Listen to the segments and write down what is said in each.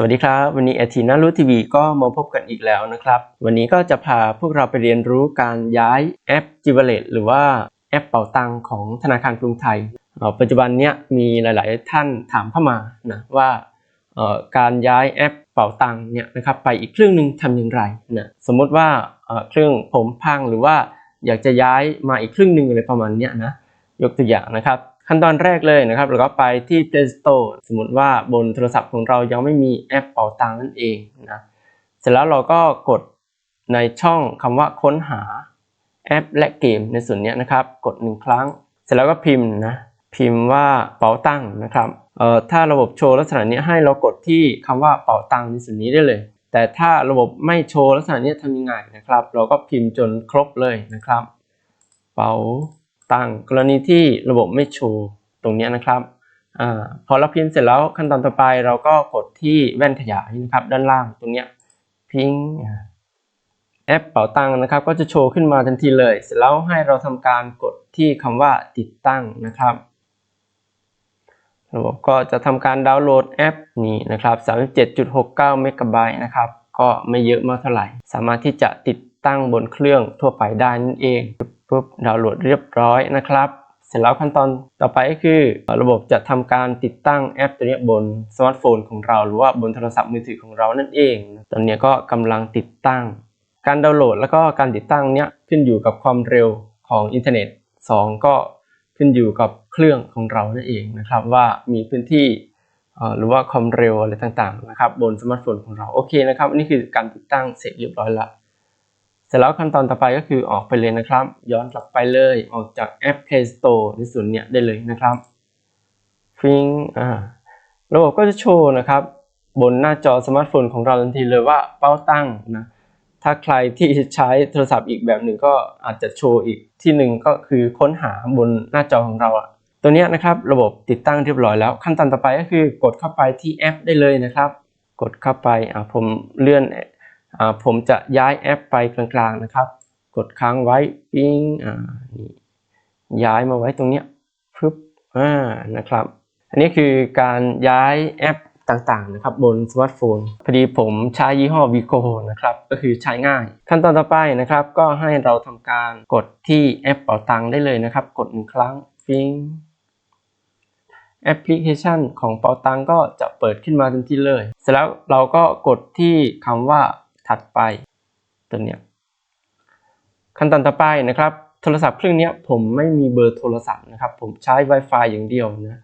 สวัสดีครับ วันนี้เอทีน่ารู้ทีวีก็มาพบกันอีกแล้วนะครับ วันนี้ก็จะพาพวกเราไปเรียนรู้การย้ายแอปจิวเลตหรือว่าแอปเป่าตังของธนาคารกรุงไทย ปัจจุบันเนี้ยมีหลาย ๆ ท่านถามเข้ามานะว่าการย้ายแอปเป่าตังเนี่ยนะครับไปอีกเครื่องหนึ่งทำอย่างไรนะสมมติว่าเอ่อเครื่องผมพังหรือว่าอยากจะย้ายมาอีกเครื่องหนึ่งอะไรประมาณเนี้ยนะยกตัวอย่างนะครับ ขั้นตอนแรกเลยนะครับเราก็ไปที่ Play Store สมมติว่าบนโทรศัพท์ของเรายังไม่มีแอปเป่าตังนั่นเองนะเสร็จแล้วเราก็กดในช่องคำว่าค้นหาแอปและเกมในส่วนนี้นะครับ กดหนึ่งครั้ง เสร็จแล้วก็พิมพ์นะพิมพ์ว่าเป๋าตังนะครับเอ่อถ้าระบบโชว์ลักษณะนี้ให้เรากดที่คำว่าเป๋าตังในส่วนนี้ได้เลย แต่ถ้าระบบไม่โชว์ลักษณะนี้ทำยังไงนะครับ เราก็พิมพ์จนครบเลยนะครับ เป๋า ตังกรณีที่ระบบไม่โชว์ตรงนี้นะครับอพอเราพิมพ์เสร็จแล้วขั้นตอนต่อไปเราก็กดที่แว่นขยายนะครับ ด้านล่างตรงนี้พิงแอปเป๋าตังนะครับ ก็จะโชว์ขึ้นมาทันทีเลย เสร็จแล้วให้เราทำการกดที่คำว่าติดตั้งนะครับ ระบบก็จะทำการดาวน์โหลดแอปนี้นะครับ 37.69 เมกะไบต์นะครับ ก็ไม่เยอะมากเท่าไหร่ สามารถที่จะติดตั้งบนเครื่องทั่วไปได้นั่นเอง ปุ๊บดาวน์โหลดเรียบร้อยนะครับ เสร็จแล้วขั้นตอนต่อไปก็คือ ระบบจะทำการติดตั้งแอปตัวนี้บนสมาร์ทโฟนของเรา หรือว่าบนโทรศัพท์มือถือของเรานั่นเอง ตอนนี้ก็กำลังติดตั้ง การดาวน์โหลดแล้วก็การติดตั้งเนี้ยขึ้นอยู่กับความเร็วของอินเทอร์เน็ต 2 ก็ขึ้นอยู่กับเครื่องของเรานั่นเองนะครับ ว่ามีพื้นที่หรือว่าความเร็วอะไรต่างๆนะครับบนสมาร์ทโฟนของเราโอเคนะครับนนี่คือการติดตั้งเสร็จเรียบร้อยละ เสร็จแล้วขั้นตอนต่อไปก็คือออกไปเลยนะครับ ย้อนกลับไปเลยออกจากแอป Play Store ในส่วนเนี้ยได้เลยนะครับฟิงอ่าระบบก็จะโชว์นะครับ บนหน้าจอสมาร์ทโฟนของเราทันทีเลยว่าเป้าตั้งนะถ้าใครที่ใช้โทรศัพท์อีกแบบหนึ่งก็อาจจะโชว์อีกที่หนึ่งก็คือค้นหาบนหน้าจอของเราอะตัวนี้นะครับระบบติดตั้งเรียบร้อยแล้ว ขั้นตอนต่อไปก็คือกดเข้าไปที่แอปได้เลยนะครับ กดเข้าไปอ่าผมเลื่อน ผมจะย้ายแอปไปกลางๆนะครับ กดค้างไว้ปิ้งนี่ย้ายมาไว้ตรงเนี้ยปึ๊บอ่านะครับ อันนี้คือการย้ายแอปต่างๆนะครับบนสมาร์ทโฟนพอดีผมใช้ยี่ห้อ Vico นะครับก็คือใช้ง่าย ขั้นตอนต่อไปนะครับ ก็ให้เราทำการกดที่แอปเป๋าตังได้เลยนะครับ กดหนึ่งครั้งฟิงแอปพลิเคชันของเป๋าตังก็จะเปิดขึ้นมาทันทีเลย เสร็จแล้วเราก็กดที่คำว่า ถัดไปตัวเนี้ยขั้นตอนต่อไปนะครับ โทรศัพท์เครื่องนี้ผมไม่มีเบอร์โทรศัพท์นะครับ ผมใช้ Wi-Fi อย่างเดียวนะ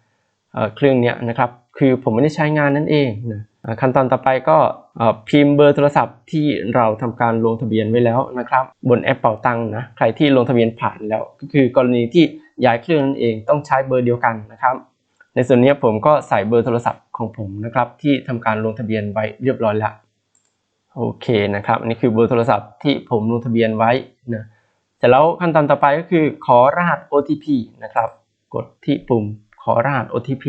เครื่องนี้นะครับ คือผมไม่ได้ใช้งานนั่นเองนะขั้นตอนต่อไปก็พิมพ์เบอร์โทรศัพท์ที่เราทำการลงทะเบียนไว้แล้วนะครับ บนแอปเป่าตังนะ ใครที่ลงทะเบียนผ่านแล้ว ก็คือกรณีที่ย้ายเครื่องนั่นเองต้องใช้เบอร์เดียวกันนะครับ ในส่วนนี้ผมก็ใส่เบอร์โทรศัพท์ของผมนะครับที่ทำการลงทะเบียนไว้เรียบร้อยแล้ว โอเคนะครับอันนี้คือเบอร์โทรศัพท์ที่ผมลงทะเบียนไว้นะเสร็จแล้วขั้นตอนต่อไปก็คือขอรหัส OTP นะครับ กดที่ปุ่มขอรหัส OTP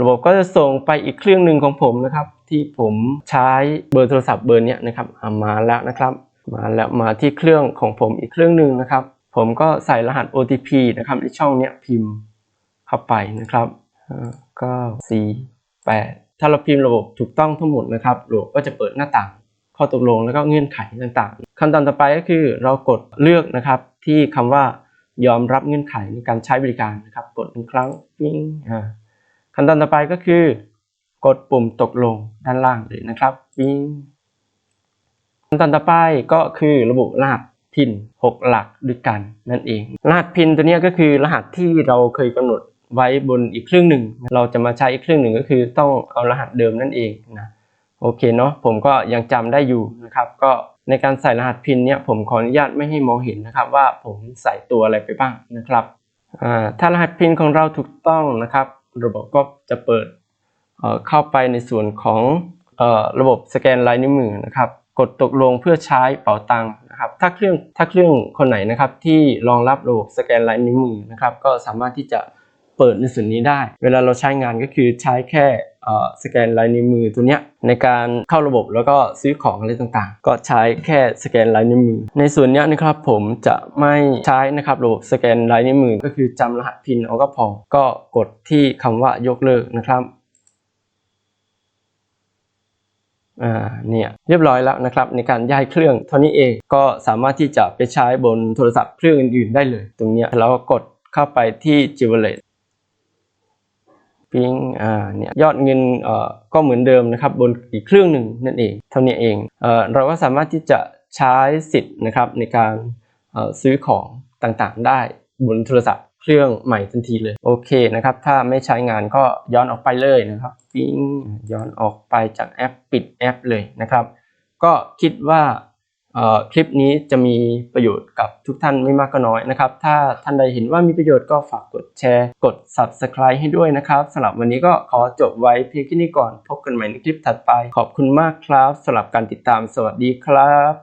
ระบบก็จะส่งไปอีกเครื่องหนึ่งของผมนะครับ ที่ผมใช้เบอร์โทรศัพท์เบอร์นี้นะครับมาแล้วนะครับ มาแล้วมาที่เครื่องของผมอีกเครื่องหนึ่งนะครับ ผมก็ใส่รหัส OTP นะครับในช่องเนี้ยพิมพ์เข้าไปนะครับก้าสี่แปด ถ้าเราพิมพ์ระบบถูกต้องทั้งหมดนะครับระบบก็จะเปิดหน้าต่าง ข้อตกลงแล้วก็เงื่อนไขต่างๆ ขั้นตอนต่อไปก็คือเรากดเลือกนะครับ ที่คำว่ายอมรับเงื่อนไขในการใช้บริการนะครับ กดหนึ่งครั้งปิ้งอ่าขั้นตอนต่อไปก็คือ กดปุ่มตกลงด้านล่างเลยนะครับปิ้งขั้นตอนต่อไปก็คือระบุรหัสพิน 6 หลักด้วยกันนั่นเอง รหัสพินตัวเนี้ยก็คือรหัสที่เราเคยกำหนด ไว้บนอีกเครื่องหนึ่ง เราจะมาใช้อีกเครื่องหนึ่งก็คือต้องเอารหัสเดิมนั่นเองนะโอเคเนาะผมก็ยังจำได้อยู่นะครับ ก็ในการใส่รหัสพินเนี่ยผมขออนุญาตไม่ให้มองเห็นนะครับ ว่าผมใส่ตัวอะไรไปบ้างนะครับถ้ารหัสพินของเราถูกต้องนะครับระบบก็จะเปิดเเข้าไปในส่วนของออระบบสแกนลายนิ้วมือนะครับ กดตกลงเพื่อใช้เป๋าตังค์นะครับ ถ้าเครื่องถ้าเครื่องคนไหนนะครับที่รองรับระบบสแกนลายนิ้วมือนะครับ ก็สามารถที่จะ เปิดในส่วนนี้ได้ เวลาเราใช้งานก็คือใช้แค่สแกนลายนิ้วมือตัวเนี้ยในการเข้าระบบแล้วก็ซื้อของอะไรต่างๆ ก็ใช้แค่สแกนลายนิ้วมือ ในส่วนนี้นะครับผมจะไม่ใช้นะครับระบบสแกนลายนิ้วมือก็คือจำรหัสพินเอาก็พอก็กดที่คำว่ายกเลิกนะครับอ่าเนี่ยเรียบร้อยแล้วนะครับในการย้ายเครื่องเท่านี้เองก็สามารถที่จะไปใช้บนโทรศัพท์เครื่องอื่นๆได้เลย ตรงนี้เราก็กดเข้าไปที่ j e w e l e t ปิ้งอ่าเนี่ยยอดเงินเอ่อก็เหมือนเดิมนะครับบนอีกเครื่องหนึ่งนั่นเองเท่านี้เองเอ่อเราก็สามารถที่จะใช้สิทธิ์นะครับในการเอ่อซื้อของต่างๆ ได้บนโทรศัพท์เครื่องใหม่ทันทีเลยโอเคนะครับถ้าไม่ใช้งานก็ย้อนออกไปเลยนะครับปิ้งย้อนออกไปจากแอปปิดแอปเลยนะครับ ก็คิดว่า คลิปนี้จะมีประโยชน์กับทุกท่านไม่มากก็น้อยนะครับ ถ้าท่านใดเห็นว่ามีประโยชน์ก็ฝากกดแชร์ กด Subscribe ให้ด้วยนะครับสำหรับวันนี้ก็ขอจบไว้เพียงแค่นี้ก่อน พบกันใหม่ในคลิปถัดไป ขอบคุณมากครับสำหรับการติดตามสวัสดีครับ